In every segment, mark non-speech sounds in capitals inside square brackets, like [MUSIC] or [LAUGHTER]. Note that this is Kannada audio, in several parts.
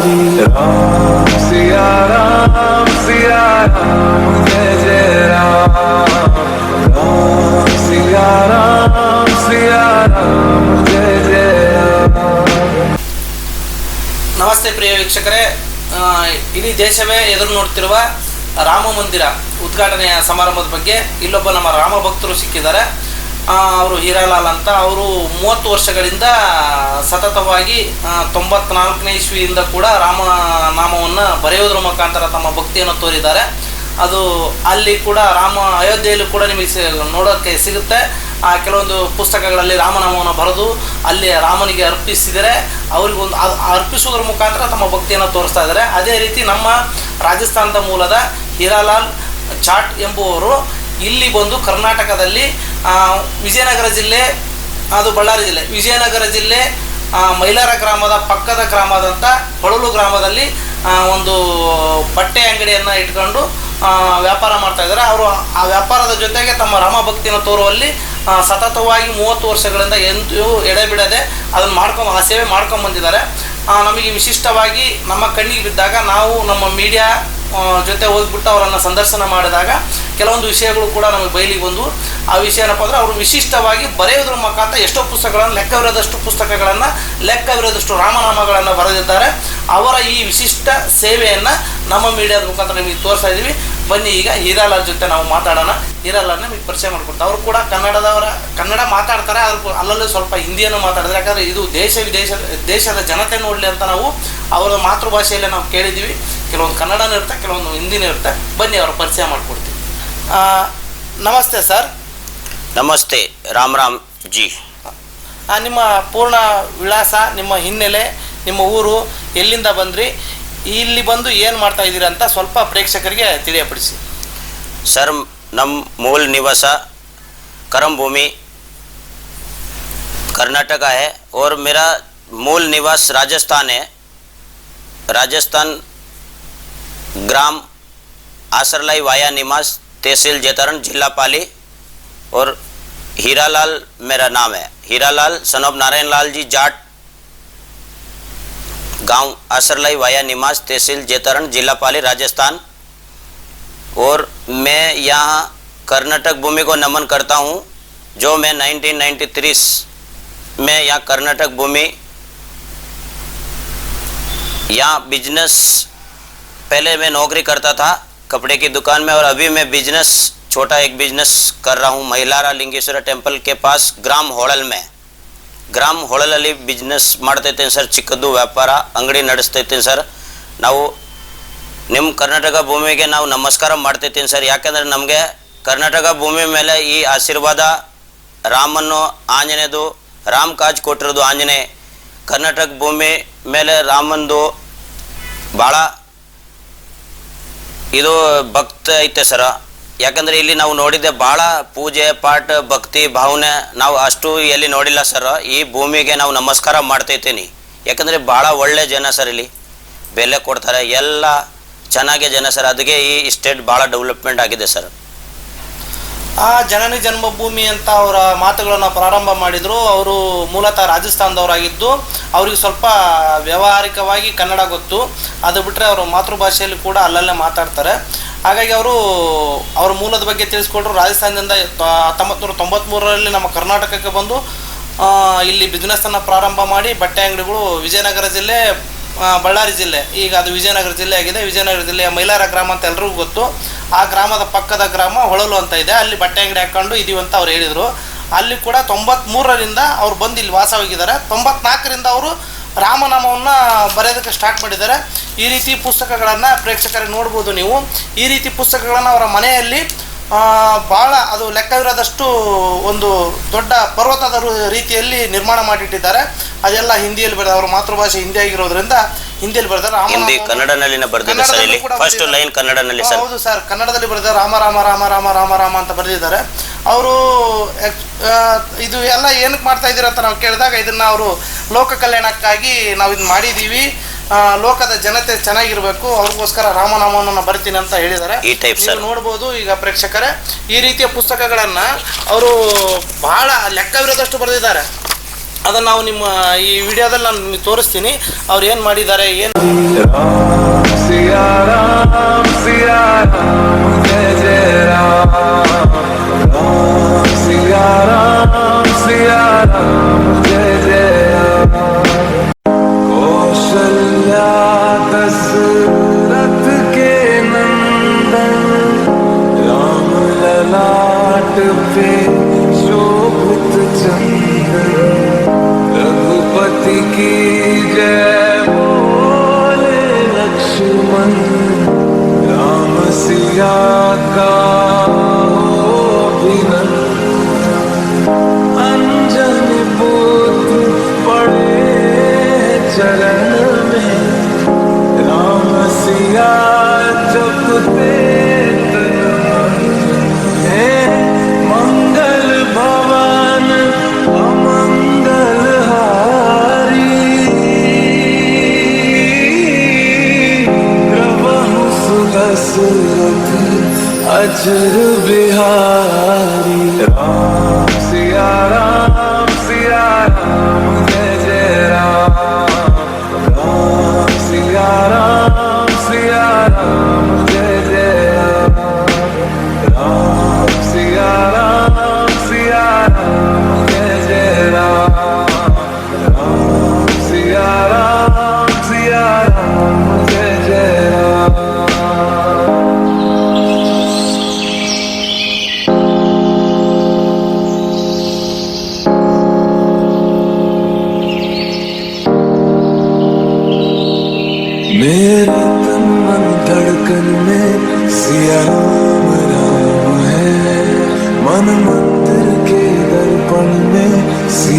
राम सिया राम सिया राम जय जय राम राम सिया राम सिया राम जय जय राम ನಮಸ್ತೆ ಪ್ರಿಯ ವೀಕ್ಷಕರೇ ಆ, ಇಡೀ ದೇಶವೇ ಎದುರು ನೋಡ್ತಿರುವ ರಾಮ ಮಂದಿರ ಉದ್ಘಾಟನೆಯ ಸಮಾರಂಭದ ಬಗ್ಗೆ ಇಲ್ಲೊಬ್ಬ ನಮ್ಮ ರಾಮ ಭಕ್ತರು ಸಿಕ್ಕಿದ್ದಾರೆ ಆ, ಅವರು ಹೀರಾಲಾಲ್ ಅಂತ ಅವರು ಮೂವತ್ತು ವರ್ಷಗಳಿಂದ ಸತತವಾಗಿ ತೊಂಬತ್ನಾಲ್ಕನೇ ಇಸ್ವಿಯಿಂದ ಕೂಡ ರಾಮ ನಾಮವನ್ನು ಬರೆಯೋದ್ರ ಮುಖಾಂತರ ತಮ್ಮ ಭಕ್ತಿಯನ್ನು ತೋರಿದ್ದಾರೆ. ಅದು ಅಲ್ಲಿ ಕೂಡ ರಾಮ, ಅಯೋಧ್ಯೆಯಲ್ಲಿ ಕೂಡ ನಿಮಗೆ ನೋಡೋಕ್ಕೆ ಸಿಗುತ್ತೆ. ಆ, ಕೆಲವೊಂದು ಪುಸ್ತಕಗಳಲ್ಲಿ ರಾಮನಾಮವನ್ನು ಬರೆದು ಅಲ್ಲಿ ರಾಮನಿಗೆ ಅರ್ಪಿಸಿದರೆ ಅವರಿಗೊಂದು ಅದು ಅರ್ಪಿಸುವುದರ ಮುಖಾಂತರ ತಮ್ಮ ಭಕ್ತಿಯನ್ನು ತೋರಿಸ್ತಾ ಇದ್ದಾರೆ. ಅದೇ ರೀತಿ ನಮ್ಮ ರಾಜಸ್ಥಾನದ ಮೂಲದ ಹೀರಾಲಾಲ್ ಚಾಟ್ ಎಂಬುವರು ಇಲ್ಲಿ ಬಂದು ಕರ್ನಾಟಕದಲ್ಲಿ ವಿಜಯನಗರ ಜಿಲ್ಲೆ, ಅದು ಬಳ್ಳಾರಿ ಜಿಲ್ಲೆ. ವಿಜಯನಗರ ಜಿಲ್ಲೆ ಮೈಲಾರ ಗ್ರಾಮದ ಪಕ್ಕದ ಗ್ರಾಮದಂಥ ಹೊಳಲು ಗ್ರಾಮದಲ್ಲಿ ಒಂದು ಬಟ್ಟೆ ಅಂಗಡಿಯನ್ನು ಇಟ್ಕೊಂಡು ವ್ಯಾಪಾರ ಮಾಡ್ತಾ ಇದ್ದಾರೆ. ಅವರು ಆ ವ್ಯಾಪಾರದ ಜೊತೆಗೆ ತಮ್ಮ ರಾಮ ಭಕ್ತಿಯನ್ನು ತೋರುವಲ್ಲಿ ಸತತವಾಗಿ ಮೂವತ್ತು ವರ್ಷಗಳಿಂದ ಎಂದೂ ಎಡೆಬಿಡದೆ ಅದನ್ನು ಮಾಡ್ಕೊಂಡು ಆ ಸೇವೆ ಮಾಡ್ಕೊಂಡು ಬಂದಿದ್ದಾರೆ ನಮಗೆ ವಿಶಿಷ್ಟವಾಗಿ ನಮ್ಮ ಕಣ್ಣಿಗೆ ಬಿದ್ದಾಗ ನಾವು ನಮ್ಮ ಮೀಡಿಯಾ ಜೊತೆ ಹೋಗ್ಬಿಟ್ಟು ಅವರನ್ನು ಸಂದರ್ಶನ ಮಾಡಿದಾಗ ಕೆಲವೊಂದು ವಿಷಯಗಳು ಕೂಡ ನಮಗೆ ಬಯಲಿಗೆ ಬಂದು, ಆ ವಿಷಯ ಏನಪ್ಪ ಅಂದರೆ ಅವರು ವಿಶಿಷ್ಟವಾಗಿ ಬರೆಯೋದ್ರ ಮುಖಾಂತರ ಎಷ್ಟೋ ಪುಸ್ತಕಗಳನ್ನು ಲೆಕ್ಕವಿರೋದಷ್ಟು ಪುಸ್ತಕಗಳನ್ನು ಲೆಕ್ಕವಿರೋದಷ್ಟು ರಾಮನಾಮಗಳನ್ನು ಬರೆದಿದ್ದಾರೆ. ಅವರ ಈ ವಿಶಿಷ್ಟ ಸೇವೆಯನ್ನು ನಮ್ಮ ಮೀಡಿಯಾದ ಮುಖಾಂತರ ನಿಮಗೆ ತೋರಿಸ್ತಾ ಇದ್ದೀವಿ. ಬನ್ನಿ ಈಗ ಹೀರಾಲಾಲ್ ಜೊತೆ ನಾವು ಮಾತಾಡೋಣ. ಹೀರಾಲಾಲ್ ನಿಮಗೆ ಪರಿಚಯ ಮಾಡ್ಕೊಡ್ತಾರೆ ಅವರು ಕೂಡ ಕನ್ನಡದವರ ಕನ್ನಡ ಮಾತಾಡ್ತಾರೆ ಅದ್ರ ಅಲ್ಲಲ್ಲೂ ಸ್ವಲ್ಪ ಹಿಂದಿಯನ್ನು ಮಾತಾಡಿದ್ರೆ ಯಾಕಂದರೆ ಇದು ದೇಶ ವಿದೇಶ ದೇಶದ ಜನತೆ ನೋಡಲಿ ಅಂತ ನಾವು ಅವರ ಮಾತೃಭಾಷೆಯಲ್ಲೇ ನಾವು ಕೇಳಿದ್ದೀವಿ. ಕೆಲವೊಂದು ಕನ್ನಡನೂ ಇರುತ್ತೆ ಕೆಲವೊಂದು ಹಿಂದಿನೂ ಇರುತ್ತೆ. ಬನ್ನಿ ಅವರ ಪರಿಚಯ ಮಾಡಿಕೊಡ್ತೀವಿ ನಮಸ್ತೆ ಸರ್. ನಮಸ್ತೆ ರಾಮ್ ರಾಮ್ ಜಿ. ನಿಮ್ಮ ಪೂರ್ಣ ವಿಳಾಸ ನಿಮ್ಮ ಹಿನ್ನೆಲೆ ನಿಮ್ಮ ಊರು ಎಲ್ಲಿಂದ ಬಂದ್ರಿ? ಇಲ್ಲಿ ಬಂದು ಏನು ಮಾಡ್ತಾ ಇದ್ದೀರಾ ಅಂತ ಸ್ವಲ್ಪ ಪ್ರೇಕ್ಷಕರಿಗೆ ತಿಳಿಯಪಡಿಸಿ ಸರ್ ನಮ್ಮ ಮೂಲ ನಿವಾಸ करम कर्नाटका है और मेरा मूल निवास राजस्थान है राजस्थान ग्राम आसरलाई वाया निवास तहसील जेतरण जिला पाली और हीरालाल मेरा नाम है हीरालाल सन ऑफ नारायण लाल जी जाट गाँव आसरलाई वाया निवास तहसील जेतरण जिला पाली, राजस्थान। और मैं यहाँ कर्नाटक भूमि को नमन करता हूँ, जो मैं 1993 में यहाँ कर्नाटक भूमि, यहाँ बिज़नेस पहले मैं नौकरी करता था कपड़े की दुकान में, और अभी मैं बिज़नेस छोटा एक बिज़नेस कर रहा हूँ, महिलारा लिंगेश्वर टेंपल के पास, ग्राम होड़ल में। ಗ್ರಾಮ್ ಹೊಳಲಲ್ಲಿ ಬಿಸ್ನೆಸ್ ಮಾಡ್ತೈತೇನು ಸರ್, ಚಿಕ್ಕದ್ದು ವ್ಯಾಪಾರ, ಅಂಗಡಿ ನಡೆಸ್ತೈತೇನು ಸರ್. ನಾವು ನಿಮ್ಮ ಕರ್ನಾಟಕ ಭೂಮಿಗೆ ನಾವು ನಮಸ್ಕಾರ ಮಾಡ್ತೈತೀನಿ ಸರ್. ಯಾಕಂದರೆ ನಮಗೆ ಕರ್ನಾಟಕ ಭೂಮಿ ಮೇಲೆ ಈ ಆಶೀರ್ವಾದ, ರಾಮನ್ನು ಆಂಜನೇಯದು, ರಾಮ್ ಕಾಜ್ ಕೊಟ್ಟಿರೋದು ಆಂಜನೇಯ. ಕರ್ನಾಟಕ ಭೂಮಿ ಮೇಲೆ ರಾಮಂದು ಭಾಳ ಇದು ಭಕ್ತ ಐತೆ ಸರ. ಯಾಕಂದ್ರೆ ಇಲ್ಲಿ ನಾವು ನೋಡಿದ್ದೆ ಬಹಳ ಪೂಜೆ, ಪಾಠ, ಭಕ್ತಿ, ಭಾವನೆ ನಾವು ಅಷ್ಟು ಎಲ್ಲಿ ನೋಡಿಲ್ಲ ಸರ್ ಈ ಭೂಮಿಗೆ ನಾವು ನಮಸ್ಕಾರ ಮಾಡ್ತೈತೇನಿ. ಯಾಕಂದ್ರೆ ಬಹಳ ಒಳ್ಳೆ ಜನ ಸರ್ ಇಲ್ಲಿ. ಬೆಲೆ ಕೊಡ್ತಾರೆ, ಎಲ್ಲ ಚೆನ್ನಾಗಿ ಜನ ಸರ್ ಅದಕ್ಕೆ ಈ ಸ್ಟೇಟ್ ಬಹಳ ಡೆವಲಪ್ಮೆಂಟ್ ಆಗಿದೆ ಸರ್ ಆ ಜನನಿ ಜನ್ಮಭೂಮಿ ಅಂತ ಅವರ ಮಾತುಗಳನ್ನು ಪ್ರಾರಂಭ ಮಾಡಿದರು. ಅವರು ಮೂಲತಃ ರಾಜಸ್ಥಾನದವರಾಗಿದ್ದು. ಅವರಿಗೆ ಸ್ವಲ್ಪ ವ್ಯಾವಹಾರಿಕವಾಗಿ ಕನ್ನಡ ಗೊತ್ತು. ಅದು ಬಿಟ್ಟರೆ ಅವರು ಮಾತೃಭಾಷೆಯಲ್ಲಿ ಕೂಡ ಅಲ್ಲಲ್ಲೇ ಮಾತಾಡ್ತಾರೆ. ಹಾಗಾಗಿ ಅವರು, ಅವ್ರ ಮೂಲದ ಬಗ್ಗೆ ತಿಳಿಸ್ಕೊಟ್ರು ರಾಜಸ್ಥಾನದಿಂದ ಹತ್ತೊಂಬತ್ತು ನೂರ ತೊಂಬತ್ತ್ಮೂರರಲ್ಲಿ ನಮ್ಮ ಕರ್ನಾಟಕಕ್ಕೆ ಬಂದು ಇಲ್ಲಿ ಬಿಸ್ನೆಸ್ಸನ್ನು ಪ್ರಾರಂಭ ಮಾಡಿ ಬಟ್ಟೆ ಅಂಗಡಿಗಳು ವಿಜಯನಗರ ಜಿಲ್ಲೆ ಬಳ್ಳಾರಿ ಜಿಲ್ಲೆ. ಈಗ ಅದು ವಿಜಯನಗರ ಜಿಲ್ಲೆ ಆಗಿದೆ. ವಿಜಯನಗರ ಜಿಲ್ಲೆಯ ಮೈಲಾರ ಗ್ರಾಮ ಅಂತ ಎಲ್ಲರಿಗೂ ಗೊತ್ತು. ಆ ಗ್ರಾಮದ ಪಕ್ಕದ ಗ್ರಾಮ ಹೊಳಲು ಅಂತ ಇದೆ. ಅಲ್ಲಿ ಬಟ್ಟೆ ಅಂಗಡಿ ಹಾಕ್ಕೊಂಡು ಇದೀವಿ ಅಂತ ಅವ್ರು ಹೇಳಿದರು. ಅಲ್ಲಿ ಕೂಡ ತೊಂಬತ್ಮೂರರಿಂದ ಅವ್ರು ಬಂದು ಇಲ್ಲಿ ವಾಸವಾಗಿದ್ದಾರೆ ತೊಂಬತ್ನಾಲ್ಕರಿಂದ ಅವರು ರಾಮನಾಮವನ್ನು ಬರೆಯೋದಕ್ಕೆ ಸ್ಟಾರ್ಟ್ ಮಾಡಿದ್ದಾರೆ. ಈ ರೀತಿ ಪುಸ್ತಕಗಳನ್ನು ಪ್ರೇಕ್ಷಕರಿಗೆ ನೋಡ್ಬೋದು ನೀವು. ಈ ರೀತಿ ಪುಸ್ತಕಗಳನ್ನು ಅವರ ಮನೆಯಲ್ಲಿ ಭಾಳ ಅದು ಲೆಕ್ಕವಿರೋದಷ್ಟು ಒಂದು ದೊಡ್ಡ ಪರ್ವತದ ರೀತಿಯಲ್ಲಿ ನಿರ್ಮಾಣ ಮಾಡಿಟ್ಟಿದ್ದಾರೆ. ಅದೆಲ್ಲ ಹಿಂದಿಯಲ್ಲಿ ಬರೆದ ಅವರ ಮಾತೃಭಾಷೆ ಹಿಂದಿ ಆಗಿರೋದ್ರಿಂದ ಹಿಂದಿಯಲ್ಲಿ ಬರೆದಾರೆ ಹಿಂದಿ ಕನ್ನಡನಲ್ಲಿನ ಕನ್ನಡನಲ್ಲಿನೇ ಬರ್ದಿದೆ ಸರ್ ಇಲ್ಲಿ. ಫಸ್ಟ್. ಲೈನ್ ಕನ್ನಡನಲ್ಲಿ ಸರ್. ಹೌದು ಸರ್. ಕನ್ನಡದಲ್ಲಿ ಬರೆದ ರಾಮ ರಾಮ ರಾಮ ರಾಮ ರಾಮ ರಾಮ ಅಂತ ಬರೆದಿದ್ದಾರೆ. ಅವರು ಇದು ಎಲ್ಲ ಏನಕ್ಕೆ ಮಾಡ್ತಾ ಇದ್ದೀರಾ ಅಂತ ನಾವು ಕೇಳಿದಾಗ ಇದನ್ನು ಅವರು ಲೋಕ ಕಲ್ಯಾಣಕ್ಕಾಗಿ ನಾವು ಇದು ಮಾಡಿದ್ದೀವಿ ಲೋಕದ ಜನತೆ ಚೆನ್ನಾಗಿರ್ಬೇಕು. ಅವ್ರಿಗೋಸ್ಕರ ರಾಮನಾಮವನ್ನು ನಾನು ಬರ್ತೀನಿ ಅಂತ ಹೇಳಿದ್ದಾರೆ ಈ ಟೈಪ್. ನೋಡ್ಬೋದು ಈಗ ಪ್ರೇಕ್ಷಕರೇ ಈ ರೀತಿಯ ಪುಸ್ತಕಗಳನ್ನು ಅವರು ಬಹಳ ಲೆಕ್ಕವಿರೋದಷ್ಟು ಬರೆದಿದ್ದಾರೆ. ಅದನ್ನು ನಾವು ನಿಮ್ಮ ಈ ವಿಡಿಯೋದಲ್ಲಿ ನಾನು ನಿಮಗೆ ತೋರಿಸ್ತೀನಿ. ಅವ್ರು ಏನು ಮಾಡಿದ್ದಾರೆ ಏನು सुदशरथ अजर बिहारी राम सिया राम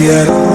Yeah.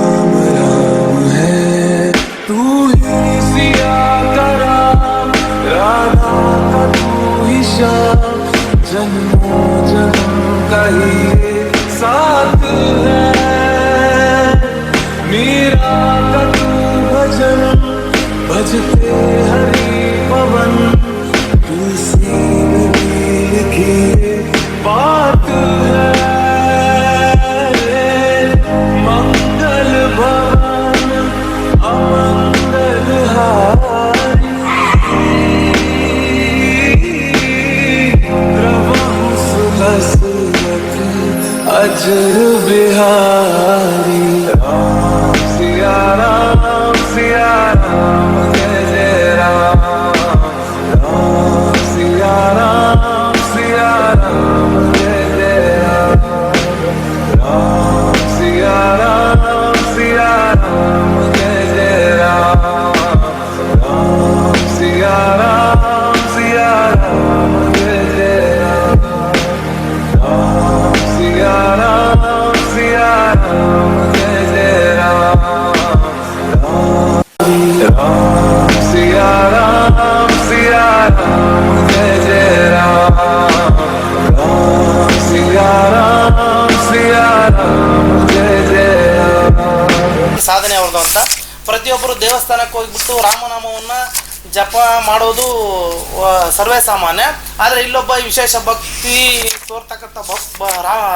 ಹೋಗ್ಬಿಟ್ಟು ರಾಮನಾಮವನ್ನ ಜಪ ಮಾಡೋದು ಸರ್ವೇ ಸಾಮಾನ್ಯ. ಆದರೆ ಇಲ್ಲೊಬ್ಬ ವಿಶೇಷ ಭಕ್ತಿ ತೋರ್ತಕ್ಕಂಥ ಭಕ್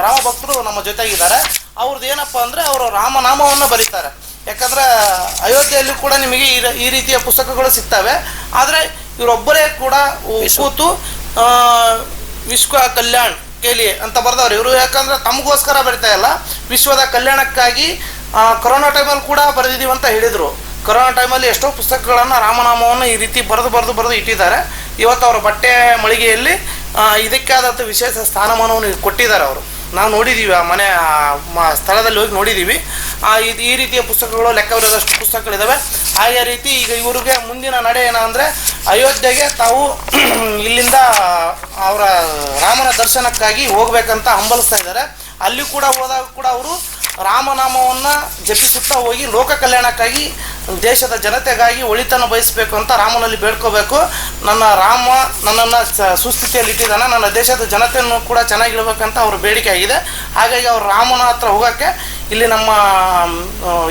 ರಾಮ ಭಕ್ತರು ನಮ್ಮ ಜೊತೆಗಿದ್ದಾರೆ. ಅವ್ರದ್ದು ಏನಪ್ಪ ಅಂದರೆ ಅವರು ರಾಮನಾಮವನ್ನು ಬರೀತಾರೆ. ಯಾಕಂದ್ರೆ ಅಯೋಧ್ಯೆಯಲ್ಲಿ ಕೂಡ ನಿಮಗೆ ಈ ರೀತಿಯ ಪುಸ್ತಕಗಳು ಸಿಗ್ತವೆ. ಆದರೆ ಇವರೊಬ್ಬರೇ ಕೂಡ ಕೂತು ವಿಶ್ವ ಕಲ್ಯಾಣ ಕೇಳಿ ಅಂತ ಬರ್ದವ್ರು ಇವರು. ಯಾಕಂದ್ರೆ ತಮಗೋಸ್ಕರ ಬರಿತಾ ಇಲ್ಲ. ವಿಶ್ವದ ಕಲ್ಯಾಣಕ್ಕಾಗಿ ಕೊರೋನಾ ಟೈಮಲ್ಲಿ ಕೂಡ ಬರೆದಿದ್ದೀವಿ ಅಂತ ಹೇಳಿದರು. ಕೊರೋನಾ ಟೈಮಲ್ಲಿ ಎಷ್ಟೋ ಪುಸ್ತಕಗಳನ್ನು ರಾಮನಾಮವನ್ನು ಈ ರೀತಿ ಬರೆದು ಬರೆದು ಬರೆದು ಇಟ್ಟಿದ್ದಾರೆ. ಇವತ್ತು ಅವರ ಬಟ್ಟೆ ಮಳಿಗೆಯಲ್ಲಿ ಇದಕ್ಕಾದಂಥ ವಿಶೇಷ ಸ್ಥಾನಮಾನವನ್ನು ಕೊಟ್ಟಿದ್ದಾರೆ ಅವರು. ನಾವು ನೋಡಿದ್ದೀವಿ ಆ ಮನೆ ಸ್ಥಳದಲ್ಲಿ ಹೋಗಿ ನೋಡಿದ್ದೀವಿ ಇದು ಈ ರೀತಿಯ ಪುಸ್ತಕಗಳು, ಲೆಕ್ಕವಿಲ್ಲದಷ್ಟು ಪುಸ್ತಕಗಳಿದ್ದಾವೆ ಹಾಗೆ ರೀತಿ ಈಗ ಇವರಿಗೆ ಮುಂದಿನ ನಡೆ ಏನಂದರೆ ಅಯೋಧ್ಯೆಗೆ ತಾವು [CLEARS THROAT] ಇಲ್ಲಿಂದ ಅವರ ರಾಮನ ದರ್ಶನಕ್ಕಾಗಿ ಹೋಗ್ಬೇಕಂತ ಹಂಬಲಿಸ್ತಾ ಇದ್ದಾರೆ. ಅಲ್ಲಿ ಕೂಡ ಹೋದಾಗ ಕೂಡ ಅವರು ರಾಮನಾಮವನ್ನು ಜಪಿಸುತ್ತಾ ಹೋಗಿ ಲೋಕ ಕಲ್ಯಾಣಕ್ಕಾಗಿ ದೇಶದ ಜನತೆಗಾಗಿ ಒಳಿತನ್ನು ಬಯಸಬೇಕು ಅಂತ ರಾಮನಲ್ಲಿ ಬೇಡ್ಕೋಬೇಕು. ನನ್ನ ರಾಮ ನನ್ನನ್ನು ಸುಸ್ಥಿತಿಯಲ್ಲಿ ಇಟ್ಟಿದ್ದಾನೆ. ನನ್ನ ದೇಶದ ಜನತೆಯನ್ನು ಕೂಡ ಚೆನ್ನಾಗಿಡಬೇಕಂತ ಅವ್ರ ಬೇಡಿಕೆ ಆಗಿದೆ. ಹಾಗಾಗಿ ಅವ್ರು ರಾಮನ ಹತ್ರ ಹೋಗೋಕ್ಕೆ ಇಲ್ಲಿ ನಮ್ಮ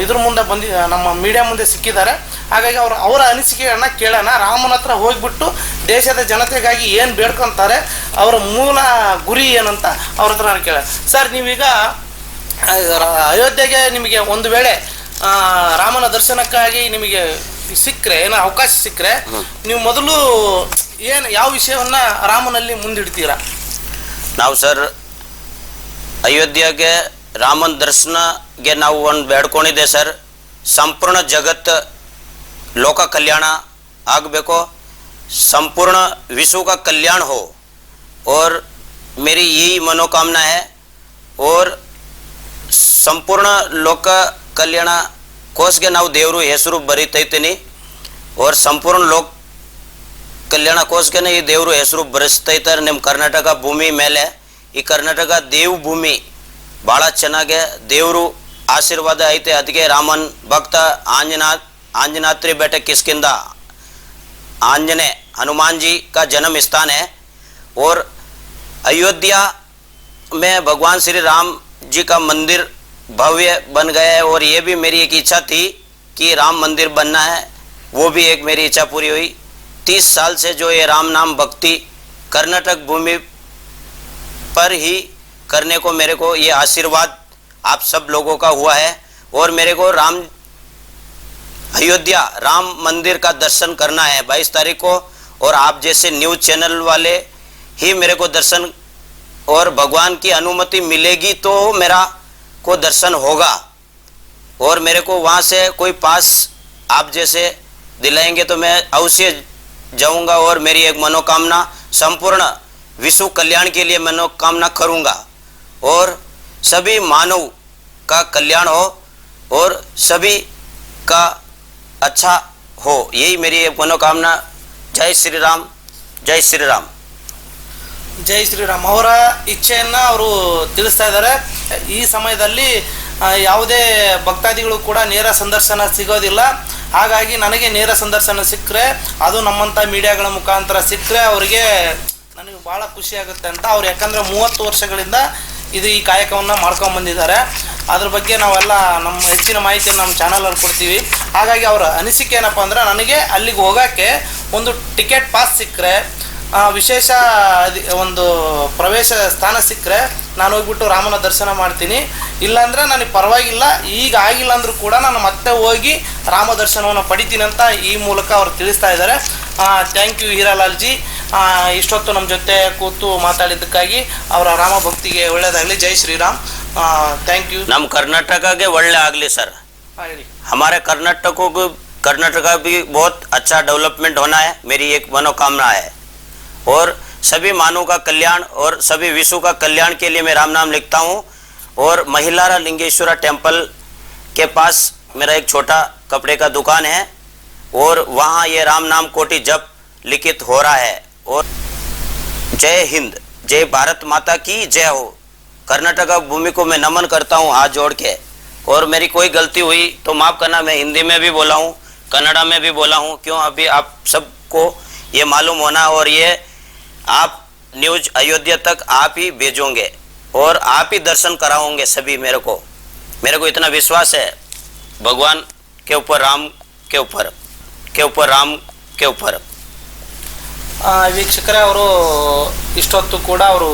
ಇದ್ರ ಮುಂದೆ ಬಂದಿ, ನಮ್ಮ ಮೀಡಿಯಾ ಮುಂದೆ ಸಿಕ್ಕಿದ್ದಾರೆ. ಹಾಗಾಗಿ ಅವರು ಅವರ ಅನಿಸಿಕೆಗಳನ್ನ ಕೇಳೋಣ. ರಾಮನ ಹತ್ರ ಹೋಗ್ಬಿಟ್ಟು ದೇಶದ ಜನತೆಗಾಗಿ ಏನು ಬೇಡ್ಕೊಂತಾರೆ, ಅವರ ಮೂಲ ಗುರಿ ಏನಂತ ಅವ್ರ ಹತ್ರ ನಾನು ಕೇಳ ಸರ್, ನೀವೀಗ ಅಯೋಧ್ಯೆಗೆ ನಿಮಗೆ ಒಂದು ವೇಳೆ ರಾಮನ ದರ್ಶನಕ್ಕಾಗಿ ನಿಮಗೆ ಸಿಕ್ಕರೆ ಏನೋ ಅವಕಾಶ ಸಿಕ್ಕರೆ ನೀವು ಮೊದಲು ಏನು ಯಾವ ವಿಷಯವನ್ನ ರಾಮನಲ್ಲಿ ಮುಂದಿಡ್ತೀರಾ ನಾವು ಸರ್ ಅಯೋಧ್ಯೆಗೆ ರಾಮನ ದರ್ಶನಗೆ ನಾವು ಒಂದು ಬೇಡ್ಕೊಂಡಿದ್ದೆ ಸರ್ ಸಂಪೂರ್ಣ ಜಗತ್ ಲೋಕ ಕಲ್ಯಾಣ ಆಗಬೇಕು संपूर्ण विश्व का कल्याण हो और मेरी यही मनोकामना है और ಸಂಪೂರ್ಣ ಲೋಕ ಕಲ್ಯಾಣ ಕೋಸ್ಗೆ ನಾವು ದೇವರು ಹೆಸರು ಬರಿತೈತೀನಿ और ಸಂಪೂರ್ಣ ಲೋಕ ಕಲ್ಯಾಣಕ್ಕೋಸ್ಕರ ಈ ದೇವರು ಹೆಸರು ಬರೆಸ್ತೈತಾರೆ ನಿಮ್ಮ ಕರ್ನಾಟಕ ಭೂಮಿ ಮೇಲೆ ಈ ಕರ್ನಾಟಕ ದೇವ್ ಭೂಮಿ ಭಾಳ ಚೆನ್ನಾಗೆ ದೇವರು ಆಶೀರ್ವಾದ ಐತೆ ಅದಕ್ಕೆ ರಾಮನ್ ಭಕ್ತ ಆಂಜನಾಥ್ आंजनात्री बेटे किसकिंदा आंजने हनुमान जी का जन्म स्थान है और अयोध्या में भगवान श्री राम जी का मंदिर भव्य बन गया है और ये भी मेरी एक इच्छा थी कि राम मंदिर बनना है। वो भी एक मेरी इच्छा पूरी हुई। तीस साल से जो ये राम नाम भक्ति कर्नाटक भूमि पर ही करने को मेरे को ये आशीर्वाद आप सब लोगों का हुआ है और मेरे को राम अयोध्या राम मंदिर का दर्शन करना है। 22 तारीख को और आप जैसे न्यूज़ चैनल वाले ही मेरे को दर्शन और भगवान की अनुमति मिलेगी तो मेरा को दर्शन होगा और मेरे को वहाँ से कोई पास आप जैसे दिलाएँगे तो मैं अवश्य जाऊँगा और मेरी एक मनोकामना संपूर्ण विश्व कल्याण के लिए मनोकामना करूँगा। और सभी मानव का कल्याण हो और सभी का अच्छा हो। यही मेरी एक मनोकामना। जय श्री राम, जय श्री राम। ಜೈ ಶ್ರೀರಾಮ್ ಅವರ ಇಚ್ಛೆಯನ್ನ ಅವರು ತಿಳಿಸ್ತಾ ಇದ್ದಾರೆ. ಈ ಸಮಯದಲ್ಲಿ ಯಾವುದೇ ಭಕ್ತಾದಿಗಳು ಕೂಡ ನೇರ ಸಂದರ್ಶನ ಸಿಗೋದಿಲ್ಲ. ಹಾಗಾಗಿ ನನಗೆ ನೇರ ಸಂದರ್ಶನ ಸಿಕ್ಕರೆ, ಅದು ನಮ್ಮಂಥ ಮೀಡಿಯಾಗಳ ಮುಖಾಂತರ ಸಿಕ್ಕರೆ ಅವರಿಗೆ ನನಗೆ ಭಾಳ ಖುಷಿ ಆಗುತ್ತೆ ಅಂತ ಅವ್ರು ಯಾಕಂದರೆ ಮೂವತ್ತು ವರ್ಷಗಳಿಂದ ಇದು ಈ ಕಾಯಕವನ್ನು ಮಾಡ್ಕೊಂಡು ಬಂದಿದ್ದಾರೆ. ಅದ್ರ ಬಗ್ಗೆ ನಾವೆಲ್ಲ ನಮ್ಮ ಹೆಚ್ಚಿನ ಮಾಹಿತಿ ನಮ್ಮ ಚಾನಲಲ್ಲಿ ಕೊಡ್ತೀವಿ. ಹಾಗಾಗಿ ಅವರ ಅನಿಸಿಕೆ ಏನಪ್ಪ ಅಂದ್ರೆ, ನನಗೆ ಅಲ್ಲಿಗೆ ಹೋಗೋಕ್ಕೆ ಒಂದು ಟಿಕೆಟ್ ಪಾಸ್ ಸಿಕ್ಕರೆ ವಿಶೇಷ ಒಂದು ಪ್ರವೇಶ ಸ್ಥಾನ ಸಿಕ್ಕರೆ ನಾನು ಹೋಗ್ಬಿಟ್ಟು ರಾಮನ ದರ್ಶನ ಮಾಡ್ತೀನಿ. ಇಲ್ಲಾಂದರೆ ನನಗೆ ಪರವಾಗಿಲ್ಲ. ಈಗ ಆಗಿಲ್ಲ ಅಂದರೂ ಕೂಡ ನಾನು ಮತ್ತೆ ಹೋಗಿ ರಾಮ ದರ್ಶನವನ್ನು ಪಡಿತೀನಿ ಅಂತ ಈ ಮೂಲಕ ಅವ್ರು ತಿಳಿಸ್ತಾ ಇದ್ದಾರೆ ಥ್ಯಾಂಕ್ ಯು ಹೀರಾಲಾಲ್ಜಿ. ಇಷ್ಟೊತ್ತು ನಮ್ಮ ಜೊತೆ ಕೂತು ಮಾತಾಡಿದ್ದಕ್ಕಾಗಿ ಅವರ ರಾಮ ಭಕ್ತಿಗೆ ಒಳ್ಳೆಯದಾಗಲಿ ಜೈ ಶ್ರೀರಾಮ್. ಥ್ಯಾಂಕ್ ಯು ನಮ್ಮ ಕರ್ನಾಟಕಗೆ ಒಳ್ಳೆ ಆಗಲಿ ಸರ್. ಹಮಾರೆ ಕರ್ನಾಟಕ ಕರ್ನಾಟಕ ಭಿ ಬಹುತ್ ಅಚ್ಚಾ ಡೆವಲಪ್ಮೆಂಟ್ ಹೋನಾ ಹೈ ಮೇರಿ ಏಕ್ ಮನೋಕಾಮನಾ ಹೈ. और सभी मानव का कल्याण और सभी विश्व का कल्याण के लिए मैं राम नाम लिखता हूँ। और महिलारा लिंगेश्वरा टेंपल के पास मेरा एक छोटा कपड़े का दुकान है और वहाँ ये राम नाम कोटि जप लिखित हो रहा है। और जय हिंद, जय भारत माता की जय हो। कर्नाटक भूमि को मैं नमन करता हूँ हाथ जोड़ के। और मेरी कोई गलती हुई तो माफ़ करना, मैं हिंदी में भी बोला हूँ, कन्नड़ा में भी बोला हूँ। क्यों? अभी आप सबको ये मालूम होना और ये आप न्यूज अयोध्या तक आप ही भेजोगे और आप ही दर्शन कराओगे सभी मेरे को मेरे को इतना विश्वास है भगवान के ऊपर राम के ऊपर के ऊपर राम के ऊपर ಆ, ವೀಕ್ಷಕರೇ ಅವರು ಇಷ್ಟೊತ್ತು ಕೂಡ ಅವರು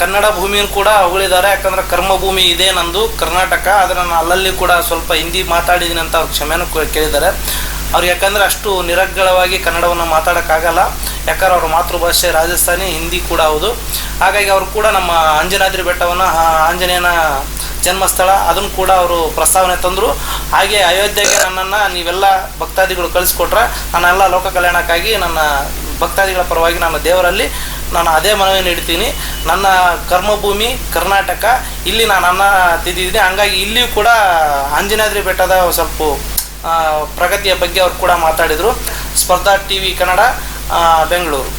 ಕನ್ನಡ ಭೂಮಿಯನ್ನು ಕೂಡ ಹೊಗಳಿದ್ದಾರೆ ಯಾಕಂದ್ರೆ ಕರ್ಮಭೂಮಿ ಇದೆ ನಂದು ಕರ್ನಾಟಕ ಆದರೆ ನಾನು ಅಲ್ಲಲ್ಲಿ ಕೂಡ ಸ್ವಲ್ಪ ಹಿಂದಿ ಮಾತಾಡಿದ್ದೀನಿ ಅಂತ ಅವ್ರು ಕ್ಷಮೆನೂ ಕೇ- ಕೇಳಿದ್ದಾರೆ ಅವ್ರು ಯಾಕಂದ್ರೆ ಅಷ್ಟು ನಿರಗ್ಗಳವಾಗಿ ಕನ್ನಡವನ್ನು ಮಾತಾಡೋಕ್ಕಾಗಲ್ಲ. ಯಾಕಂದ್ರೆ ಅವ್ರ ಮಾತೃಭಾಷೆ ರಾಜಸ್ಥಾನಿ, ಹಿಂದಿ ಕೂಡ ಹೌದು. ಹಾಗಾಗಿ ಅವರು ಕೂಡ ನಮ್ಮ ಅಂಜನಾದ್ರಿ ಬೆಟ್ಟವನ್ನು ಆಂಜನೇಯನ ಜನ್ಮಸ್ಥಳ ಅದನ್ನು ಕೂಡ ಅವರು ಪ್ರಸ್ತಾವನೆ ತಂದರು. ಹಾಗೆ ಅಯೋಧ್ಯೆಗೆ ನನ್ನನ್ನು ನೀವೆಲ್ಲ ಭಕ್ತಾದಿಗಳು ಕಳಿಸ್ಕೊಟ್ರೆ ನಾನೆಲ್ಲ ಲೋಕ ಕಲ್ಯಾಣಕ್ಕಾಗಿ ನನ್ನ ಭಕ್ತಾದಿಗಳ ಪರವಾಗಿ ನನ್ನ ದೇವರಲ್ಲಿ ನಾನು ಅದೇ ಮನವಿ ನೀಡ್ತೀನಿ. ನನ್ನ ಕರ್ಮಭೂಮಿ ಕರ್ನಾಟಕ, ಇಲ್ಲಿ ನಾನು ಅನ್ನ ತಿದ್ದಿದ್ದೀನಿ ಹಂಗಾಗಿ ಇಲ್ಲಿಯೂ ಕೂಡ ಅಂಜನಾದ್ರಿ ಬೆಟ್ಟದ ಸ್ವಲ್ಪ ಪ್ರಗತಿಯ ಬಗ್ಗೆ ಅವರು ಕೂಡ ಮಾತಾಡಿದ್ರು. ಸ್ಪರ್ಧಾ ಟಿವಿ ಕನ್ನಡ ಬೆಂಗಳೂರು.